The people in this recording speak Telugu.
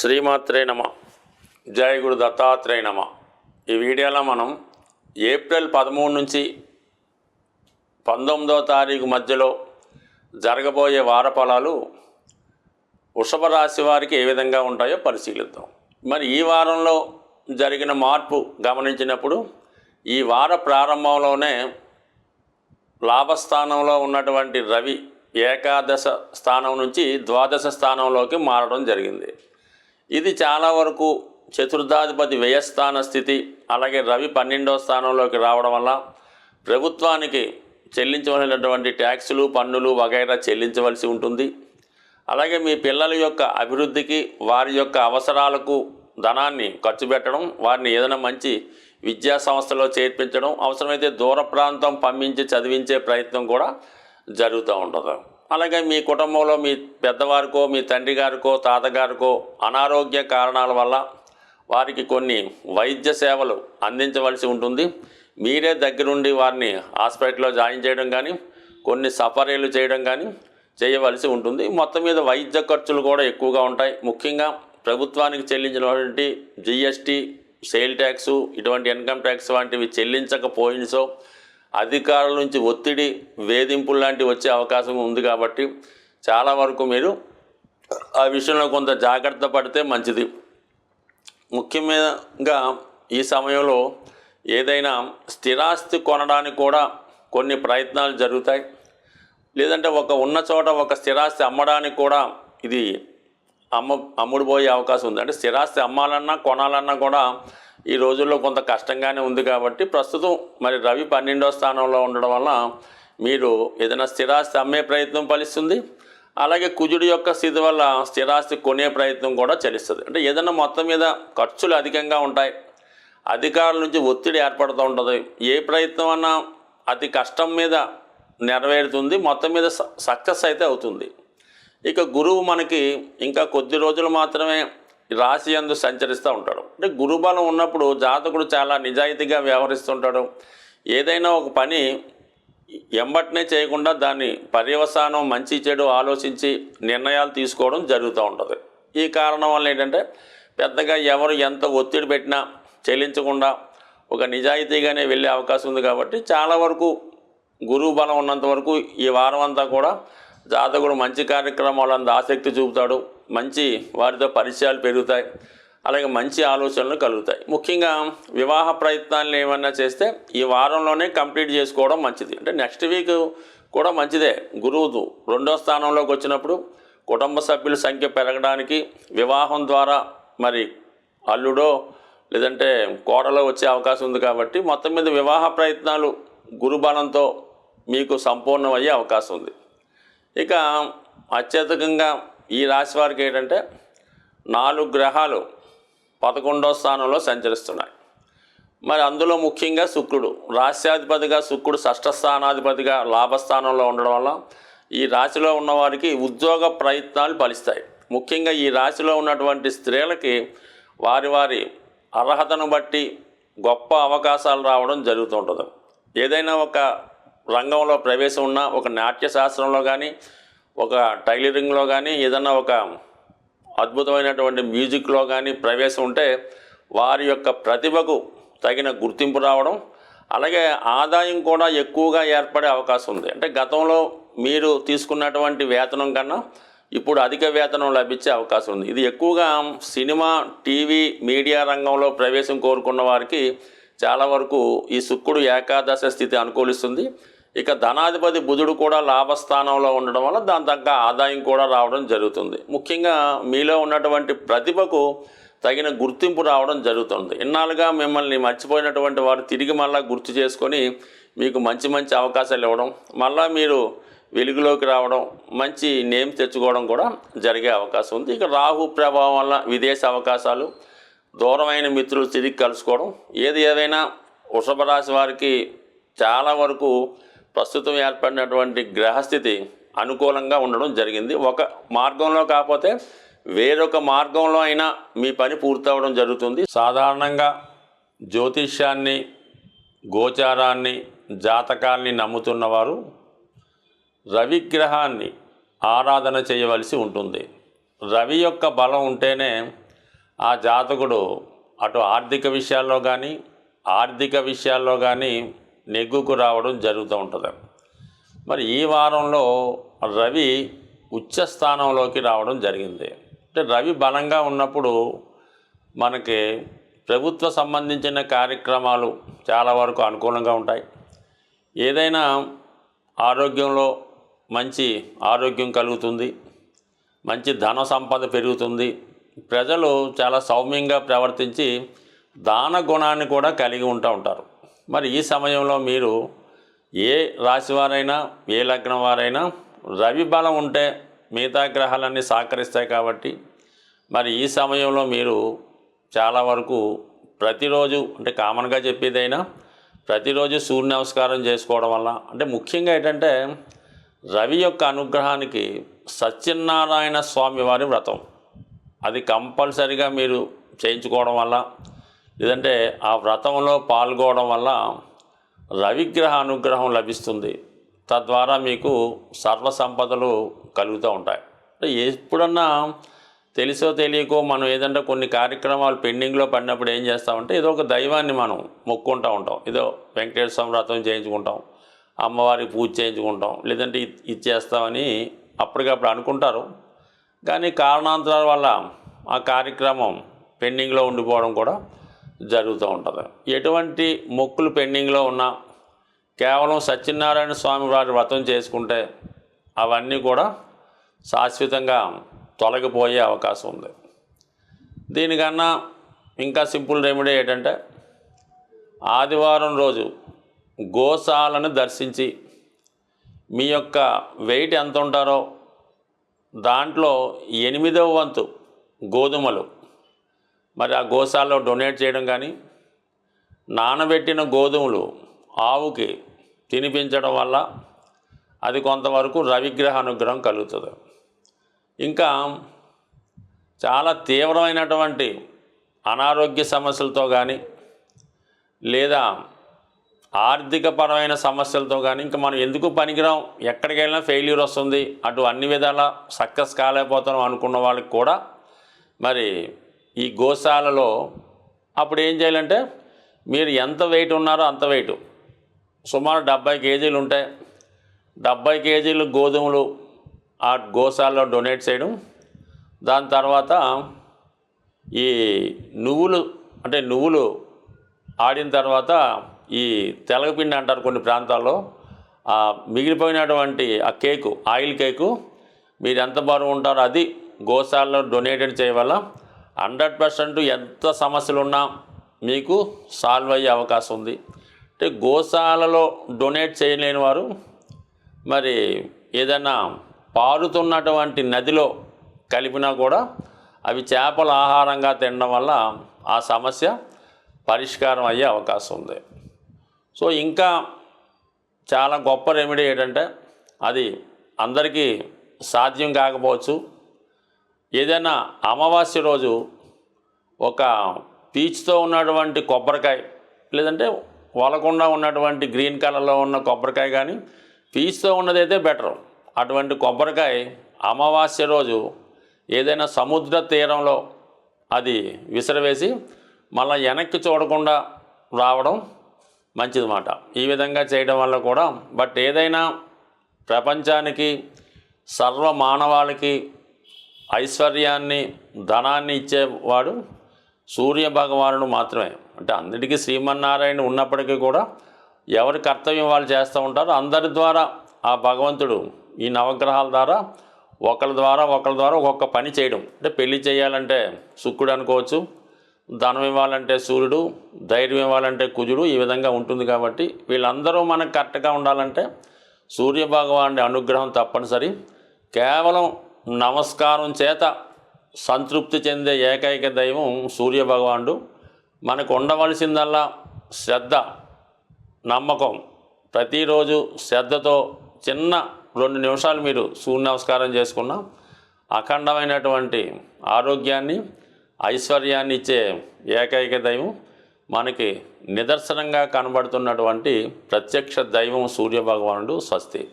శ్రీమాత్రే నమ. జయ గురు దత్తాత్రేయ నమ. ఈ వీడియోలో మనం ఏప్రిల్ పదమూడు నుంచి పంతొమ్మిదవ తారీఖు మధ్యలో జరగబోయే వార ఫలాలు వృషభ రాశి వారికి ఏ విధంగా ఉంటాయో పరిశీలిద్దాం. మరి ఈ వారంలో జరిగిన మార్పు గమనించినప్పుడు ఈ వార ప్రారంభంలోనే లాభస్థానంలో ఉన్నటువంటి రవి ఏకాదశ స్థానం నుంచి ద్వాదశ స్థానంలోకి మారడం జరిగింది. ఇది చాలా వరకు చతుర్థాధిపతి వ్యయస్థాన స్థితి అలాగే రవి పన్నెండవ స్థానంలోకి రావడం వల్ల ప్రభుత్వానికి చెల్లించవలసినటువంటి ట్యాక్సులు పన్నులు వగైరా చెల్లించవలసి ఉంటుంది. అలాగే మీ పిల్లల యొక్క అభివృద్ధికి వారి యొక్క అవసరాలకు ధనాన్ని ఖర్చు పెట్టడం వారిని ఏదైనా మంచి విద్యా సంస్థలో చేర్పించడం అవసరమైతే దూర ప్రాంతం పంపించి చదివించే ప్రయత్నం కూడా జరుగుతూ ఉంటుంది. అలాగే మీ కుటుంబంలో మీ పెద్దవారికో మీ తండ్రి గారికో తాతగారికో అనారోగ్య కారణాల వల్ల వారికి కొన్ని వైద్య సేవలు అందించవలసి ఉంటుంది. మీరే దగ్గరుండి వారిని హాస్పిటల్లో జాయిన్ చేయడం కానీ కొన్ని సఫరీలు చేయడం కానీ చేయవలసి ఉంటుంది. మొత్తం మీద వైద్య ఖర్చులు కూడా ఎక్కువగా ఉంటాయి. ముఖ్యంగా ప్రభుత్వానికి చెల్లించినటువంటి జిఎస్టీ సేల్ ట్యాక్సు ఇటువంటి ఇన్కమ్ ట్యాక్స్ వంటివి చెల్లించకపోయినసో అధికారుల నుంచి ఒత్తిడి వేధింపులు లాంటివి వచ్చే అవకాశం ఉంది కాబట్టి చాలా వరకు మీరు ఆ విషయంలో కొంత జాగ్రత్త పడితే మంచిది. ముఖ్యంగా ఈ సమయంలో ఏదైనా స్థిరాస్తి కొనడానికి కూడా కొన్ని ప్రయత్నాలు జరుగుతాయి. లేదంటే ఒక ఉన్న చోట ఒక స్థిరాస్తి అమ్మడానికి కూడా ఇది అమ్మ అమ్ముడుపోయే అవకాశం ఉంది. అంటే స్థిరాస్తి అమ్మాలన్నా కొనాలన్నా కూడా ఈ రోజుల్లో కొంత కష్టంగానే ఉంది కాబట్టి ప్రస్తుతం మరి రవి పన్నెండో స్థానంలో ఉండడం వల్ల మీరు ఏదైనా స్థిరాస్తి అమ్మే ప్రయత్నం ఫలిస్తుంది. అలాగే కుజుడి యొక్క స్థితి వల్ల స్థిరాస్తి కొనే ప్రయత్నం కూడా చలిస్తుంది అంటే ఏదైనా మొత్తం మీద ఖర్చులు అధికంగా ఉంటాయి. అధికారుల నుంచి ఒత్తిడి ఏర్పడుతూ ఉంటుంది. ఏ ప్రయత్నం అన్నా అతి కష్టం మీద నెరవేరుతుంది. మొత్తం మీద స- సక్సెస్ అయితే అవుతుంది. ఇక గురువు మనకి ఇంకా కొద్ది రోజులు మాత్రమే రాశి అందు సంచరిస్తూ ఉంటాడు. అంటే గురుబలం ఉన్నప్పుడు జాతకుడు చాలా నిజాయితీగా వ్యవహరిస్తుంటాడు. ఏదైనా ఒక పని ఎంబట్నే చేయకుండా దాన్ని పర్యవసానం మంచి చెడు ఆలోచించి నిర్ణయాలు తీసుకోవడం జరుగుతూ ఉంటుంది. ఈ కారణం వల్ల ఏంటంటే పెద్దగా ఎవరు ఎంత ఒత్తిడి పెట్టినా చెల్లించకుండా ఒక నిజాయితీగానే వెళ్ళే అవకాశం ఉంది కాబట్టి చాలా వరకు గురువు బలం ఉన్నంత వరకు ఈ వారం అంతా కూడా జాతకుడు మంచి కార్యక్రమాలందు ఆసక్తి చూపుతాడు. మంచి వారితో పరిచయాలు పెరుగుతాయి. అలాగే మంచి ఆలోచనలు కలుగుతాయి. ముఖ్యంగా వివాహ ప్రయత్నాలను ఏమన్నా చేస్తే ఈ వారంలోనే కంప్లీట్ చేసుకోవడం మంచిది. అంటే నెక్స్ట్ వీక్ కూడా మంచిదే. గురువు రెండో స్థానంలోకి వచ్చినప్పుడు కుటుంబ సభ్యుల సంఖ్య పెరగడానికి వివాహం ద్వారా మరి అల్లుడో లేదంటే కోడలో వచ్చే అవకాశం ఉంది కాబట్టి మొత్తం మీద వివాహ ప్రయత్నాలు గురుబలంతో మీకు సంపూర్ణమయ్యే అవకాశం ఉంది. ఇక అత్యధికంగా ఈ రాశి వారికి ఏంటంటే నాలుగు గ్రహాలు పదకొండో స్థానంలో సంచరిస్తున్నాయి. మరి అందులో ముఖ్యంగా శుక్రుడు రాశ్యాధిపతిగా శుక్రుడు షష్ఠ స్థానాధిపతిగా లాభస్థానంలో ఉండడం వల్ల ఈ రాశిలో ఉన్నవారికి ఉద్యోగ ప్రయత్నాలు ఫలిస్తాయి. ముఖ్యంగా ఈ రాశిలో ఉన్నటువంటి స్త్రీలకి వారి వారి అర్హతను బట్టి గొప్ప అవకాశాలు రావడం జరుగుతుంటుంది ఏదైనా ఒక రంగంలో ప్రవేశం ఉన్నా ఒక నాట్య శాస్త్రంలో కానీ ఒక టైలరింగ్లో కానీ ఏదన్నా ఒక అద్భుతమైనటువంటి మ్యూజిక్లో కానీ ప్రవేశం ఉంటే వారి యొక్క ప్రతిభకు తగిన గుర్తింపు రావడం అలాగే ఆదాయం కూడా ఎక్కువగా ఏర్పడే అవకాశం ఉంది. అంటే గతంలో మీరు తీసుకున్నటువంటి వేతనం కన్నా ఇప్పుడు అధిక వేతనం లభించే అవకాశం ఉంది. ఇది ఎక్కువగా సినిమా టీవీ మీడియా రంగంలో ప్రవేశం కోరుకున్న వారికి చాలా వరకు ఈ శుక్రుడు ఏకాదశ స్థితి అనుకూలిస్తుంది. ఇక ధనాధిపతి బుధుడు కూడా లాభస్థానంలో ఉండడం వల్ల దాని తగ్గ ఆదాయం కూడా రావడం జరుగుతుంది. ముఖ్యంగా మీలో ఉన్నటువంటి ప్రతిభకు తగిన గుర్తింపు రావడం జరుగుతుంది. ఇన్నాళ్ళుగా మిమ్మల్ని మర్చిపోయినటువంటి వారు తిరిగి మళ్ళీ గుర్తు చేసుకొని మీకు మంచి మంచి అవకాశాలు ఇవ్వడం మళ్ళీ మీరు వెలుగులోకి రావడం మంచి నేమ్ తెచ్చుకోవడం కూడా జరిగే అవకాశం ఉంది. ఇక రాహు ప్రభావం వల్ల విదేశ అవకాశాలు దూరమైన మిత్రులు తిరిగి కలుసుకోవడం. ఏది ఏదైనా వృషభ రాశి వారికి చాలా వరకు ప్రస్తుతం ఏర్పడినటువంటి గ్రహస్థితి అనుకూలంగా ఉండడం జరిగింది. ఒక మార్గంలో కాకపోతే వేరొక మార్గంలో అయినా మీ పని పూర్తవడం జరుగుతుంది. సాధారణంగా జ్యోతిష్యాన్ని గోచారాన్ని జాతకాల్ని నమ్ముతున్నవారు రవిగ్రహాన్ని ఆరాధన చేయవలసి ఉంటుంది. రవి యొక్క బలం ఉంటేనే ఆ జాతకుడు అటు ఆర్థిక విషయాల్లో కానీ ఆర్థిక విషయాల్లో కానీ నెగ్గుకు రావడం జరుగుతూ ఉంటుంది. మరి ఈ వారంలో రవి ఉచ్చస్థానంలోకి రావడం జరిగింది. అంటే రవి బలంగా ఉన్నప్పుడు మనకి ప్రభుత్వ సంబంధించిన కార్యక్రమాలు చాలా వరకు అనుకూలంగా ఉంటాయి. ఏదైనా ఆరోగ్యంలో మంచి ఆరోగ్యం కలుగుతుంది మంచి ధన సంపద పెరుగుతుంది ప్రజలు చాలా సౌమ్యంగా ప్రవర్తించి దాన గుణాన్ని కూడా కలిగి ఉంటూ ఉంటారు. మరి ఈ సమయంలో మీరు ఏ రాశి వారైనా ఏ లగ్నం వారైనా రవి బలం ఉంటే మిగతా గ్రహాలన్నీ సహకరిస్తాయి కాబట్టి మరి ఈ సమయంలో మీరు చాలా వరకు ప్రతిరోజు అంటే కామన్గా చెప్పేదైనా ప్రతిరోజు సూర్య నమస్కారం చేసుకోవడం వల్ల అంటే ముఖ్యంగా ఏంటంటే రవి యొక్క అనుగ్రహానికి సత్యనారాయణ స్వామి వారి వ్రతం. అది కంపల్సరిగా మీరు చేయించుకోవడం వల్ల లేదంటే ఆ వ్రతంలో పాల్గొనడం వల్ల రవిగ్రహ అనుగ్రహం లభిస్తుంది. తద్వారా మీకు సర్వ సంపదలు కలుగుతూ ఉంటాయి. ఎప్పుడన్నా తెలుసో తెలియకో మనం ఏదంటే కొన్ని కార్యక్రమాలు పెండింగ్లో పడినప్పుడు ఏం చేస్తామంటే ఏదో ఒక దైవాన్ని మనం మొక్కుంటూ ఉంటాం. ఏదో వెంకటేశ్వర స్వామి వ్రతం చేయించుకుంటాం. అమ్మవారికి పూజ చేయించుకుంటాం. లేదంటే ఇది చేస్తామని అప్పటికప్పుడు అనుకుంటారు. కానీ కారణాంతరాల వల్ల ఆ కార్యక్రమం పెండింగ్లో ఉండిపోవడం కూడా జరుగుతూ ఉంటుంది. ఎటువంటి మొక్కులు పెండింగ్లో ఉన్నా కేవలం సత్యనారాయణ స్వామి వారి వ్రతం చేసుకుంటే అవన్నీ కూడా శాశ్వతంగా తొలగిపోయే అవకాశం ఉంది. దీనికన్నా ఇంకా సింపుల్ రెమెడీ ఏంటంటే ఆదివారం రోజు గోశాలను దర్శించి మీ యొక్క వెయిట్ ఎంత ఉంటారో దాంట్లో ఎనిమిదవ వంతు గోధుమలు. మరి ఆ గోశాలలో డొనేట్ చేయడం కానీ నానబెట్టిన గోధుమలు ఆవుకి తినిపించడం వల్ల అది కొంతవరకు రవిగ్రహ అనుగ్రహం కలుగుతుంది. ఇంకా చాలా తీవ్రమైనటువంటి అనారోగ్య సమస్యలతో కానీ లేదా ఆర్థికపరమైన సమస్యలతో కానీ ఇంకా మనం ఎందుకు పనికిరాం? ఎక్కడికి వెళ్ళినా ఫెయిల్యూర్ వస్తుంది. అటు అన్ని విధాల సక్సెస్ కాలేకపోతున్నాం అనుకున్న వాళ్ళకి కూడా మరి ఈ గోశాలలో అప్పుడు ఏం చేయాలంటే మీరు ఎంత వెయిట్ ఉన్నారో అంత వెయిట్. సుమారు డెబ్బై కేజీలు ఉంటాయి. డెబ్బై కేజీలు గోధుమలు ఆ గోశాలలో డొనేట్ చేయడం. దాని తర్వాత ఈ నువ్వులు అంటే నువ్వులు ఆడిన తర్వాత ఈ తెలగపిండి అంటారు కొన్ని ప్రాంతాల్లో ఆ మిగిలిపోయినటువంటి ఆ కేకు ఆయిల్ కేకు మీరు ఎంత బరువు ఉంటారో అది గోశాలలో డొనేటెడ్ చేయవల్ల హండ్రెడ్ పర్సెంట్ ఎంత సమస్యలు ఉన్నా మీకు సాల్వ్ అయ్యే అవకాశం ఉంది. అంటే గోశాలలో డొనేట్ చేయలేని వారు మరి ఏదైనా పారుతున్నటువంటి నదిలో కలిపినా కూడా అవి చేపల ఆహారంగా తినడం వల్ల ఆ సమస్య పరిష్కారం అయ్యే అవకాశం ఉంది. సో ఇంకా చాలా గొప్ప రెమెడీ ఏంటంటే అది అందరికీ సాధ్యం కాకపోవచ్చు. ఏదైనా అమావాస్య రోజు ఒక పీచ్తో ఉన్నటువంటి కొబ్బరికాయ లేదంటే వలకుండా ఉన్నటువంటి గ్రీన్ కలర్లో ఉన్న కొబ్బరికాయ కానీ పీచుతో ఉన్నదైతే బెటర్. అటువంటి కొబ్బరికాయ అమావాస్య రోజు ఏదైనా సముద్ర తీరంలో అది విసిరవేసి మళ్ళీ వెనక్కి చూడకుండా రావడం మంచిదన్నమాట. ఈ విధంగా చేయడం వల్ల కూడా బట్ ఏదైనా ప్రపంచానికి సర్వ మానవాళికి ఐశ్వర్యాన్ని ధనాన్ని ఇచ్చేవాడు సూర్య భగవానుడు మాత్రమే. అంటే అందరికీ శ్రీమన్నారాయణ ఉన్నప్పటికీ కూడా ఎవరి కర్తవ్యం వాళ్ళు చేస్తూ ఉంటారో అందరి ద్వారా ఆ భగవంతుడు ఈ నవగ్రహాల ద్వారా ఒకరి ద్వారా ఒకరి ద్వారా ఒక్కొక్క పని చేయడం. అంటే పెళ్ళి చేయాలంటే శుక్రుడు అనుకోవచ్చు ధనం ఇవ్వాలంటే సూర్యుడు ధైర్యం ఇవ్వాలంటే కుజుడు ఈ విధంగా ఉంటుంది కాబట్టి వీళ్ళందరూ మనకు కరెక్ట్గా ఉండాలంటే సూర్య భగవానుడి అనుగ్రహం తప్పనిసరి. కేవలం నమస్కారం చేత సంతృప్తి చెందే ఏకైక దైవం సూర్య భగవానుడు. మనకు ఉండవలసిందల్లా శ్రద్ధ నమ్మకం. ప్రతిరోజు శ్రద్ధతో చిన్న రెండు నిమిషాలు మీరు సూర్య నమస్కారం చేసుకున్న అఖండమైనటువంటి ఆరోగ్యాన్ని ఐశ్వర్యాన్ని ఇచ్చే ఏకైక దైవం మనకి నిదర్శనంగా కనబడుతున్నటువంటి ప్రత్యక్ష దైవం సూర్య భగవానుడు స్వస్తి.